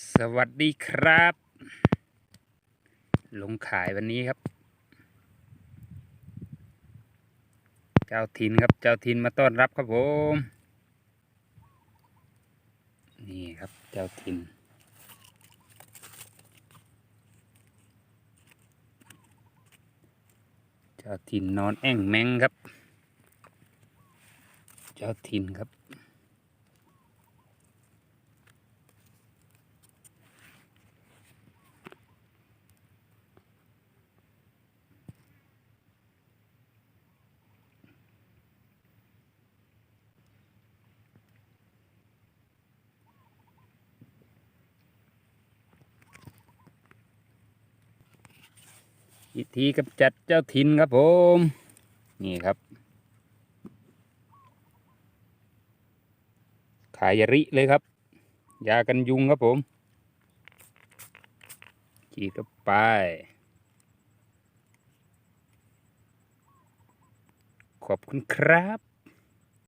สวัสดีครับ ลงขายวันนี้ครับ เจ้าถิ่นครับเจ้าถิ่นมาต้อนรับครับผม นี่ครับเจ้าถิ่นเจ้าถิ่นนอนแอ่งแมงครับ เจ้าถิ่นครับ วิธีกำจัดเจ้าถิ่นครับผม นี่ครับ ขายยาริเลยครับ ยากันยุงครับผมฉีดเข้าไปขอบคุณครับ